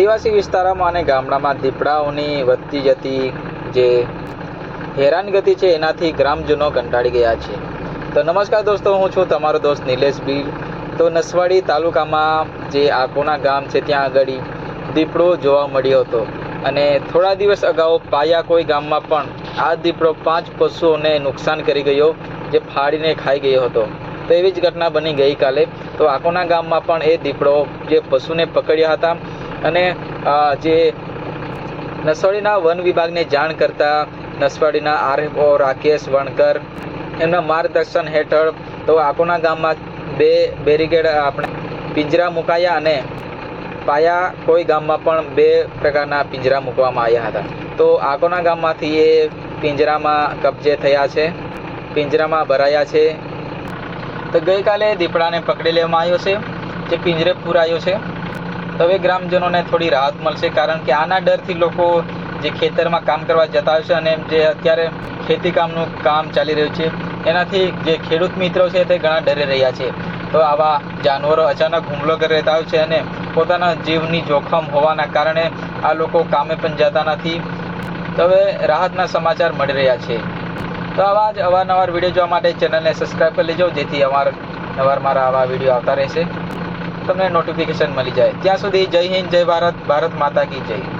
આદિવાસી વિસ્તારોમાં અને ગામડામાં દીપડાઓની વધતી જતી જે હેરાનગતિ છે, એનાથી ગ્રામજનો કંટાળી ગયા છે. તો નમસ્કાર દોસ્તો, હું છું તમારો દોસ્ત નિલેશ બીર તો નસવાડી તાલુકામાં જે આકોના ગામ છે, ત્યાં આગળ દીપડો જોવા મળ્યો હતો. અને થોડા દિવસ અગાઉ પાયા કોઈ ગામમાં પણ આ દીપડો પાંચ પશુઓને નુકસાન કરી ગયો, જે ફાડીને ખાઈ ગયો હતો. તો એવી જ ઘટના બની ગઈકાલે. તો આકોના ગામમાં પણ એ દીપડો જે પશુને પકડ્યા હતા અને જે નસવાડીના વન વિભાગને જાણ કરતા નસવાડીના આરએફઓ રાકેશ વણકર એમના માર્ગદર્શન હેઠળ તો આકોના ગામમાં બે બેરિકેડ આપણે પિંજરા મુકાયા અને પાયા કોઈ ગામમાં પણ બે પ્રકારના પિંજરા મૂકવામાં આવ્યા હતા. તો આકોના ગામમાંથી એ પિંજરામાં કબજે થયા છે, પિંજરામાં ભરાયા છે. તો ગઈકાલે દીપડાને પકડી લેવામાં આવ્યો છે, જે પિંજરે પૂરાયો છે. હવે ગ્રામજનોને થોડી રાહત મળશે કારણ કે આના ડરથી લોકો જે ખેતરમાં કામ કરવા જતા હોય છે અને જે અત્યારે ખેતી કામનું કામ ચાલી રહ્યું છે, એનાથી જે ખેડૂત મિત્રો છે તે ઘણા ડરી રહ્યા છે. તો આવા જાનવરો અચાનક હુમલો કરી રહેતા હોય છે અને પોતાના જીવની જોખમ હોવાના કારણે આ લોકો કામે પણ જતા નથી. તો હવે રાહતના સમાચાર મળી રહ્યા છે. તો આવા જ અવારનવાર વીડિયો જોવા માટે ચેનલને સબસ્ક્રાઈબ કરી લેજો, જેથી અવાર અવાર મારા આવા વીડિયો આવતા રહેશે. તમને નોટિફિકેશન મળી જાય. ત્યાં સુધી જય હિન્દ જય ભારત ભારત માતા કી જય.